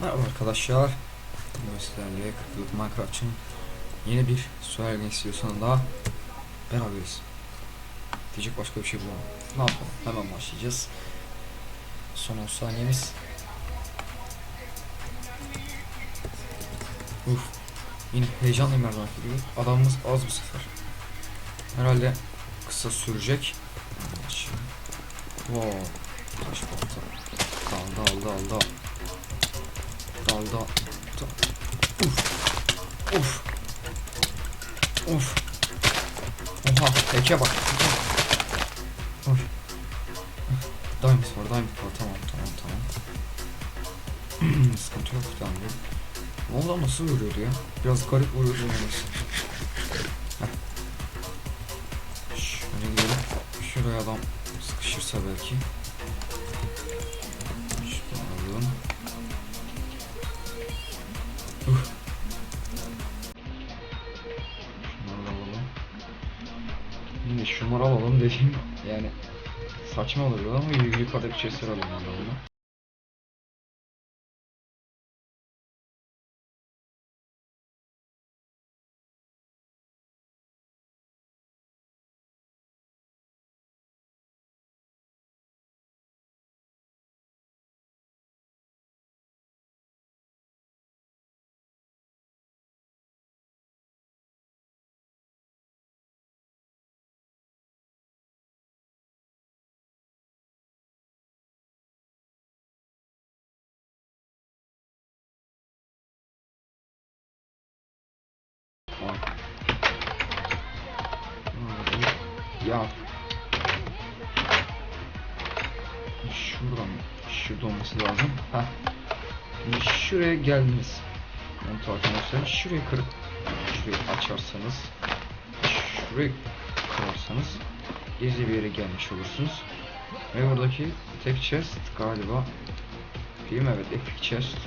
Merhaba arkadaşlar. Bugün sizlerle 40 yıllık yeni bir Survival istiyorsan daha beraberiz. Diyecek başka bir şey bulamadım. Ne yapalım? Hemen başlayacağız. Son 10 saniyemiz. Uf. Yine heyecanlıyım her gibi. Adamımız az bu sefer. Herhalde kısa sürecek. Wow. Taş balta. Aldı aldı aldı. Dalda. da- Uf. Uf. Uf. Oha teke bak. Uf. Diamond var diamond var tamam tamam tamam. Sıkıntı yok tamam. Valla nasıl vuruyordu ya? Biraz garip vuruyordu. Şöyle gidelim. Şuraya adam sıkışırsa belki. Şunları alalım dediğim yani saçma oluyor ama yukarıdaki chestleri alalım alalım. Ya. Şuradan, şurada olması lazım. Heh. Şimdi şuraya geldiniz. Montu arkadaşlar. Şurayı kırıp şurayı açarsanız şurayı kırarsanız gizli bir yere gelmiş olursunuz. Ve buradaki tek chest galiba değil mi? Evet epic chest.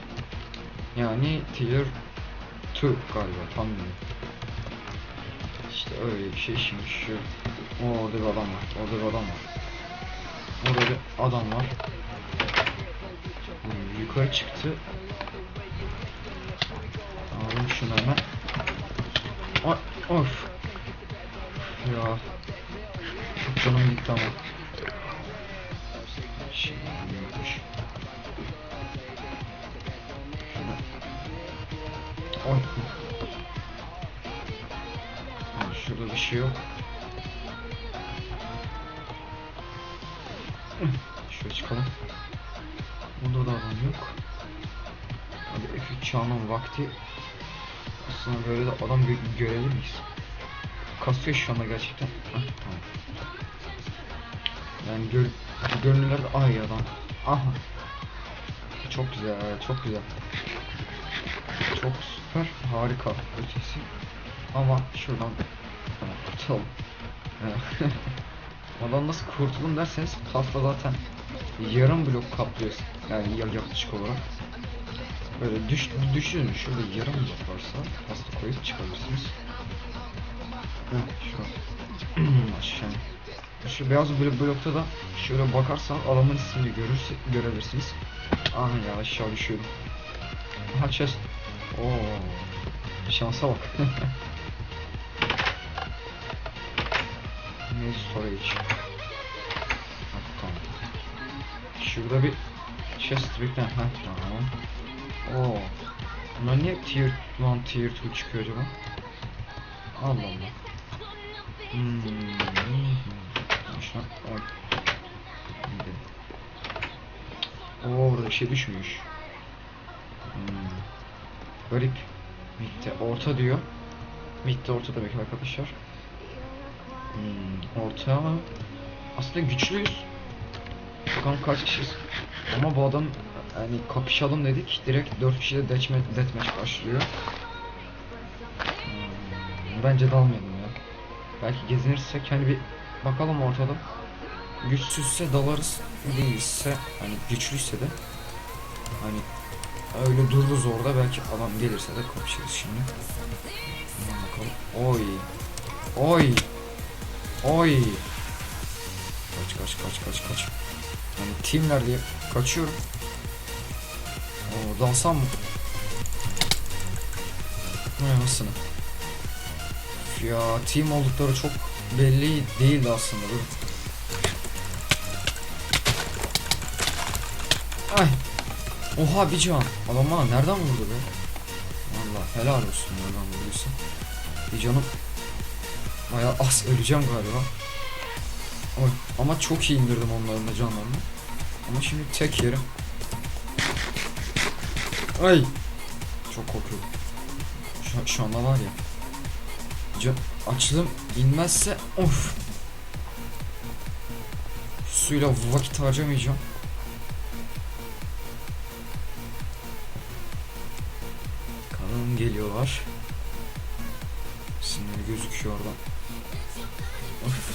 Yani tier 2 galiba tam bilmiyorum. İşte öyle bir şey şimdi şu o, orada bir adam var. Orada bir adam var. Orada bir adam var. Hmm, yukarı çıktı. Alalım şunu hemen. Of. Ya. Çok canım gitti ama. Şimdi yokmuş. Ay. Ha, Şurada bir şey yok. Çıkalım. Burada da adam yok. Hadi F3 çağının vakti. Aslında böyle de adam gö- görebilir miyiz? Kasıyor şu anda gerçekten. Yani gör görünürler ay adam. Aha. Çok güzel, çok güzel. Çok süper, harika ötesi. Ama şuradan kurtulalım. Ondan nasıl kurtulun derseniz pasta zaten yarım blok kaplıyor. Yani ya- yaklaşık olarak. Böyle düş, düşünün şurada yarım blok varsa pasta koyup çıkabilirsiniz. Şu. Şu beyaz blok blokta da şöyle bakarsan adamın ismini görürse, görebilirsiniz. Aha ya aşağı düşüyorum. Aha chest. Oo. Şansa bak. ne storage. Şurada bir chest. Ha tamam. Oo. Bunlar niye tier 1 tier 2 çıkıyor acaba? Allah Allah. Hmm. Şuna oy. Oo burada bir şey düşmüş. Hmm. Garip. Mid'de orta diyor. Mid'de orta demek arkadaşlar. Hmm, orta ama aslında güçlüyüz. Bakalım kaç kişiyiz. Ama bu adam yani kapışalım dedik. Direkt 4 kişiyle deathmatch, deathmatch başlıyor. Hmm, bence dalmayalım ya. Belki gezinirsek hani bir bakalım ortada. Güçsüzse dalarız. Değilse hani güçlüyse de hani öyle dururuz orada belki adam gelirse de kapışırız şimdi. Bakalım. Oy. Oy. Oy. Kaç kaç kaç kaç kaç. Teamler diye kaçıyorum. Oo, dalsam mı? Anasını. Üf Ya team oldukları çok belli değildi aslında. Dur. Ay. Oha bir can. Adam bana nereden vurdu be? Valla helal olsun nereden vurduysa. Bir canım. Baya az öleceğim galiba. Oy. Ama çok iyi indirdim onların da canlarını. Ama şimdi tek yerim. Ay. Çok korkuyorum. Şu, şu anda var ya. Can, açılım inmezse of. Suyla vakit harcamayacağım. Kanım geliyorlar. Sinirli gözüküyor oradan. Of.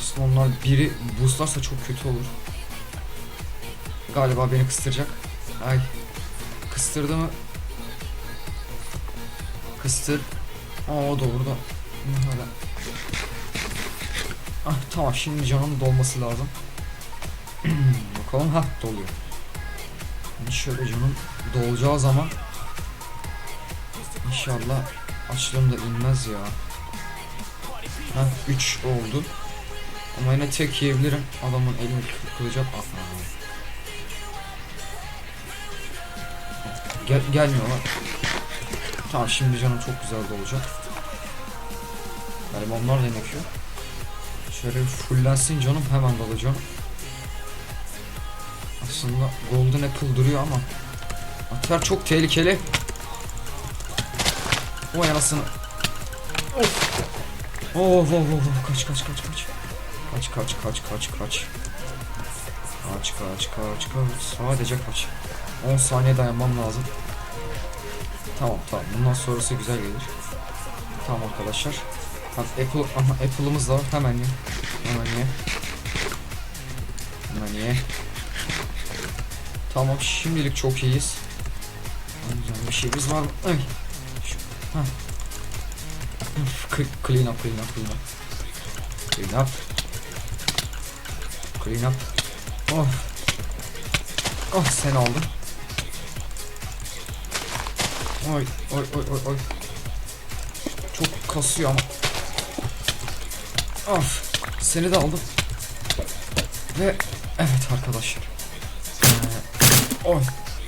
Aslında onlar biri boostlarsa çok kötü olur. Galiba beni kıstıracak. Ay. Kıstırdı mı? Kıstır. Aa o da Hala. Ah tamam şimdi canım dolması lazım. Bakalım ha doluyor. Şimdi şöyle canım dolacağı zaman İnşallah açlığım da inmez ya. Ha 3 oldu. Ama yine tek yiyebilirim. Adamın elini kı- kılacak. Aha. Gel gelmiyorlar. Tamam şimdi canım çok güzel dolacak. Galiba onlar da yakıyor. Şöyle fullensin canım hemen dalacağım. Aslında Golden Apple duruyor ama Atlar çok tehlikeli. Vay anasını. Of. Of of of. kaç kaç kaç kaç. Kaç kaç kaç kaç kaç. Kaç kaç kaç kaç. Sadece kaç. 10 saniye dayanmam lazım. Tamam tamam. Bundan sonrası güzel gelir. Tamam arkadaşlar. Bak Apple, aha Apple'ımız da var. Hemen ye. Hemen ye. Hemen ye. Tamam şimdilik çok iyiyiz. Güzel bir şeyimiz var? Ay. Şu, ha. Clean up, clean up, clean up. Clean up. Clean up. Oh. Oh sen aldın. Oy oy oy oy oy. Çok kasıyor ama. Of. Seni de aldım. Ve evet arkadaşlar. Ee, oy.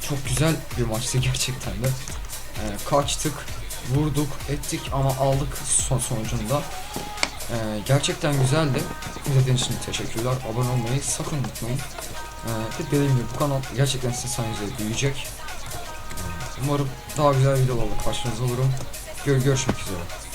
Çok güzel bir maçtı gerçekten de. Ee, kaçtık, vurduk, ettik ama aldık son sonucunda. Ee, gerçekten güzeldi. İzlediğiniz için teşekkürler. Abone olmayı sakın unutmayın. Ee, dediğim gibi bu kanal gerçekten sizin sayenizde büyüyecek. Umarım daha güzel videolarla karşınızda olurum. Gör görüşmek üzere.